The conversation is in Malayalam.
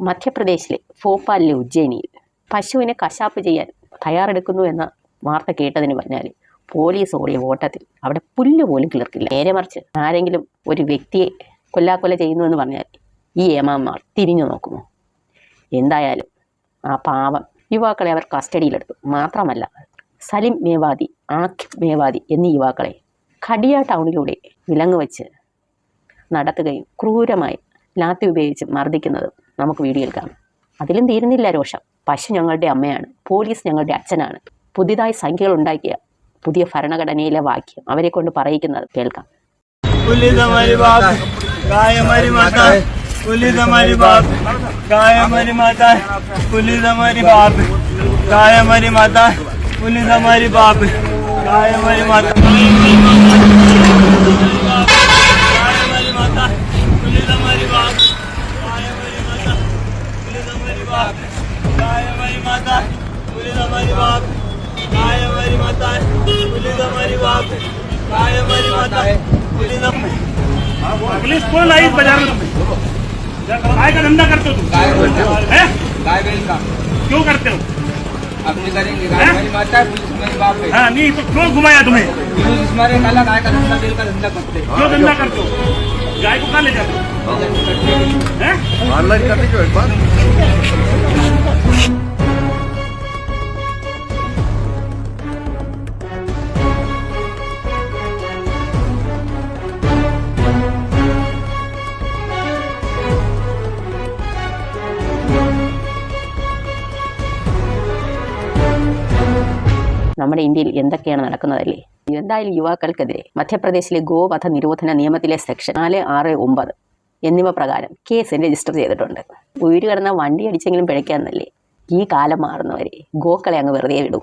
മധ്യപ്രദേശിലെ ഭോപ്പാലിലെ ഉജ്ജയിനിയിൽ പശുവിനെ കശാപ്പ് ചെയ്യാൻ തയ്യാറെടുക്കുന്നു എന്ന വാർത്ത കേട്ടതിന് പറഞ്ഞാൽ പോലീസ് ഓടിയ ഓട്ടത്തിൽ അവിടെ പുല്ല് പോലും കിളിർക്കില്ല. നേരെ മറിച്ച് ആരെങ്കിലും ഒരു വ്യക്തിയെ കൊല്ലാക്കൊല ചെയ്യുന്നു എന്ന് പറഞ്ഞാൽ ഈ ഏമാന്മാർ തിരിഞ്ഞു നോക്കുന്നു എന്തായാലും ആ പാവം യുവാക്കളെ അവർ കസ്റ്റഡിയിലെടുത്തു. മാത്രമല്ല സലിം മേവാദി ആഖിബ് മേവാദി എന്നീ യുവാക്കളെ ഖടിയ ടൗണിലൂടെ വിലങ്ങ് വച്ച് നടത്തുകയും ക്രൂരമായി ലാത്തി ഉപയോഗിച്ച് മർദ്ദിക്കുന്നതും നമുക്ക് വീഡിയോ കാണാം. അതിലും തീരുന്നില്ല രോഷം. പശു ഞങ്ങളുടെ അമ്മയാണ്. പോലീസ് ഞങ്ങളുടെ അച്ഛനാണ്. പുതിയതായി സംഖ്യകൾ ഉണ്ടാക്കിയ പുതിയ ഭരണഘടനയിലെ വാക്യം അവരെ കൊണ്ട് പറയിക്കുന്നത് കേൾക്കാം. പുലിതമരി മാതാ. पुलिस पुलिस आई बाज़ार में काय का धंधा करते हो तुम? गाय बोलते हो? गाय बैल का क्यों करते हो? अपनी करेंगे। गाय हमारी माता है पुलिस हमारी बाप है। हाँ नहीं तो क्यों घुमाया तुम्हें? पुलिस हमारे काला गाय का धंधा बैल का धंधा करते हैं। क्यों धंधा करते हो? गाय को कहाँ ले जाते हो? हैं? നമ്മുടെ ഇന്ത്യയിൽ എന്തൊക്കെയാണ് നടക്കുന്നതല്ലേ? എന്തായാലും യുവാക്കൾക്കെതിരെ മധ്യപ്രദേശിലെ ഗോവധ നിരോധന നിയമത്തിലെ സെക്ഷൻ നാല് ആറ് ഒമ്പത് എന്നിവ പ്രകാരം കേസ് രജിസ്റ്റർ ചെയ്തിട്ടുണ്ട്. ഉയരുകടന്ന വണ്ടി അടിച്ചെങ്കിലും പിഴയ്ക്കാന്നല്ലേ? ഈ കാലം മാറുന്നവരെ ഗോക്കളെ അങ്ങ് വെറുതെ വിടൂ.